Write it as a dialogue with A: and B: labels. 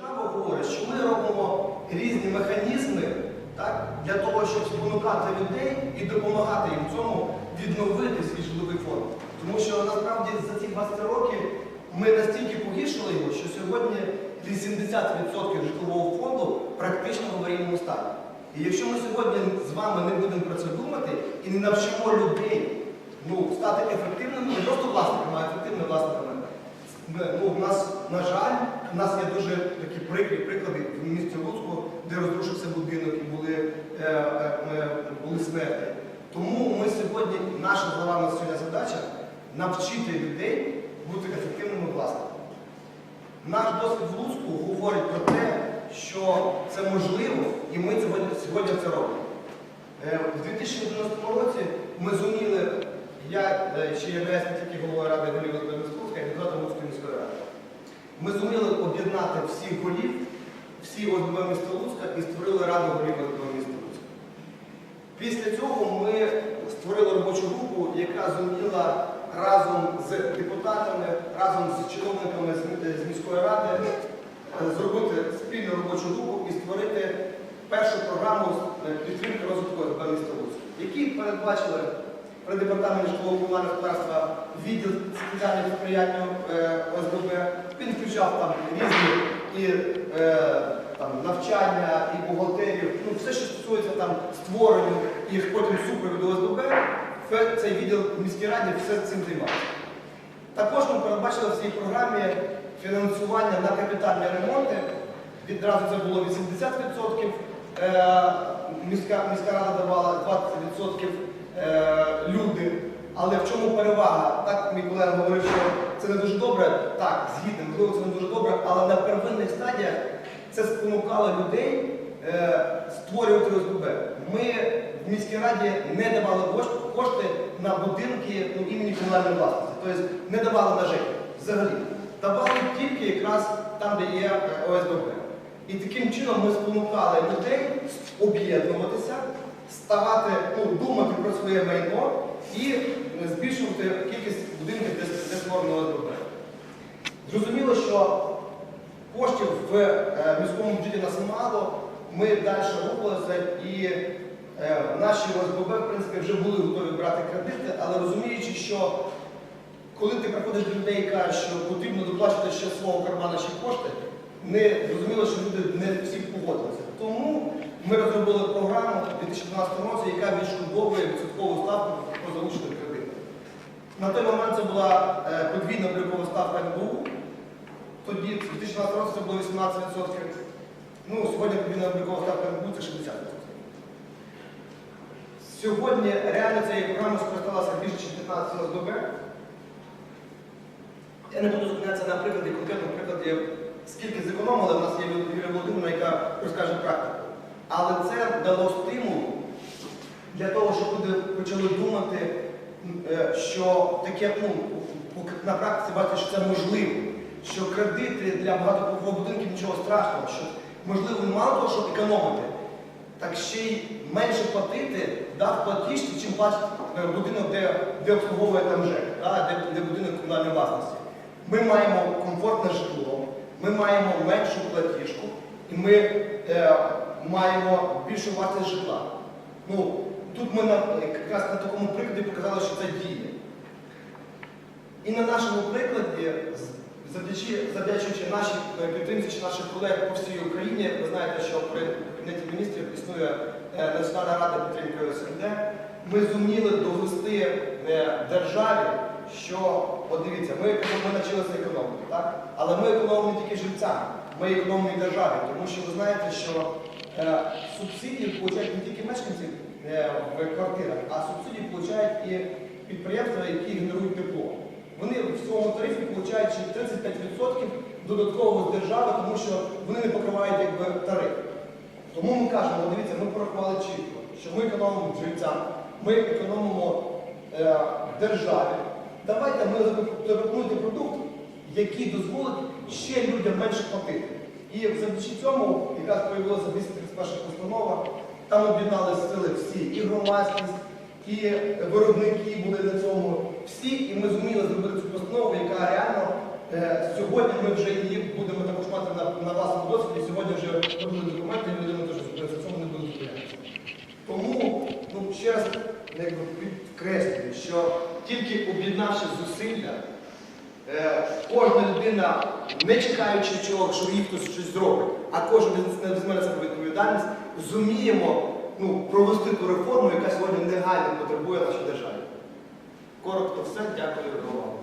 A: Держава говорить, що ми робимо різні механізми так, для того, щоб спонукати людей і допомагати їм в цьому відновити свій житловий фонд. Тому що насправді за ці 20 років ми настільки погіршили його, що сьогодні 80% житлового фонду практично в аварійному стані. І якщо ми сьогодні з вами не будемо про це думати і не навчимо людей ну, стати ефективними, не просто власниками, а ефективними власниками, ми- ну, у нас, на жаль, у нас є дуже такі прикрі приклади в місті Луцьку, де розрушився будинок і були, е, е, були смерті. Тому ми сьогодні, наша вами сьогодні задача навчити людей бути ефективними власниками. Наш досвід в Луцьку говорить про те, що це можливо, і ми сьогодні, сьогодні це робимо. Е, У 2011 році ми зуміли, я е, ще являюсь не тільки головою ради голів Луцька, й депутатом міської ради. Ми зуміли об'єднати всіх голів, всі ОСБ міста Луцька і створили раду голів ОСБ міста Луцька. Після цього ми створили робочу групу, яка зуміла разом з депутатами, разом з чиновниками з міської ради е, зробити спільну робочу групу і створити першу програму е, підтримки розвитку ОСБ міста Луцька, які передбачили при департаменті житлового комунального господарства відділ спеціального сприяння е, ОСББ. Він включав там різні і е, там, навчання, і бухгалтерію, ну, все, що стосується там створення і потім супровіду ОСББ, цей відділ в міській раді все цим займався. Також ми передбачили в цій програмі фінансування на капітальні ремонти. Відразу це було 80%. Е, Міська, міська рада давала 20% е, люди. Але в чому перевага? Так, мій колега говорив, що це не дуже добре. Так, згідно, можливо, це не дуже добре, але на первинних стадіях це спонукало людей е, створювати ОСББ. Ми в міській раді не давали кошти на будинки ну, імені комунальної власності. Тобто не давали на ЖЕК взагалі. Давали тільки якраз там, де є е, ОСББ. І таким чином ми спонукали людей об'єднуватися, ставати, ну, думати про своє майно і збільшувати кількість будинків, де, де створено ОСББ. Зрозуміло, що коштів в е, міському бюджеті нас мало, ми далі рухалися і е, наші ОСББ, в принципі, вже були готові брати кредити, але розуміючи, що коли ти приходиш до людей і кажеш, що потрібно доплачувати ще свого кармана ще кошти, не зрозуміло, що люди не всі погодилися. Тому ми розробили програму у 2012 році, яка відшкодовує відсоткову ставку по залученим кредитам. На той момент це була е, подвійна облікова ставка НБУ. Тоді, в 2016 році це було 18%. Ну, сьогодні подвійна облікова ставка НБУ це 60%. Сьогодні реально цією програмою скористалося більше ніж 15 ОСББ. Я не буду зупинятися на прикладі, конкретному прикладі, скільки зекономили, у нас є Юлія Володимирівна, яка розкаже практику. Але це дало стимул для того, щоб люди почали думати, е, що таке, ну, на практиці бачите, що це можливо, що кредити для багатоповерхових будинків нічого страшного, що можливо мало того, щоб економити, так ще й менше платити, дав платіж, чим платить е, будинок, де, де обслуговує там ЖЕК, де, де будинок комунальної власності. Ми маємо комфортне житло, ми маємо меншу платіжку, і ми е, маємо більшу вартість житла. Ну, тут ми на, якраз на такому прикладі показали, що це діє. І на нашому прикладі, завдячуючи нашій е, підтримці чи наших колег по всій Україні, ви знаєте, що при Кабінеті міністрів існує е, Національна рада підтримки ОСНД, ми зуміли довести е, державі, що, от дивіться, ми, ми навчилися економити, так? але ми економимо тільки жильцям, ми економимо і державі, тому що ви знаєте, що е, субсидії отримують не тільки мешканці е, в квартирах, а субсидії отримують і підприємства, які генерують тепло. Вони в своєму тарифі отримують 35% додатково з держави, тому що вони не покривають якби, тариф. Тому ми кажемо, дивіться, ми порахували чітко, що ми економимо жильцям, ми економимо е, державі. Давайте ми запропонуємо продукт, який дозволить ще людям менше платити. І завдячи цьому якраз появилася 231 постанова, там об'єдналися сили всі, і громадськість, і виробники були на цьому всі, і ми зуміли зробити цю постанову, яка реально е, сьогодні ми вже її будемо також мати на, на власному досвіді. Сьогодні вже робили документи, і людина теж зупиниться. Цьому буде зупинятися. Тому ну, ще раз якби, підкреслюю, що тільки об'єднавши зусилля, е, кожна людина, не чекаючи чого, що їй хтось щось зробить, а кожен не візьме себе відповідальність, зуміємо ну, провести ту реформу, яка сьогодні негайно потребує нашій державі. Коротко все, дякую за увагу.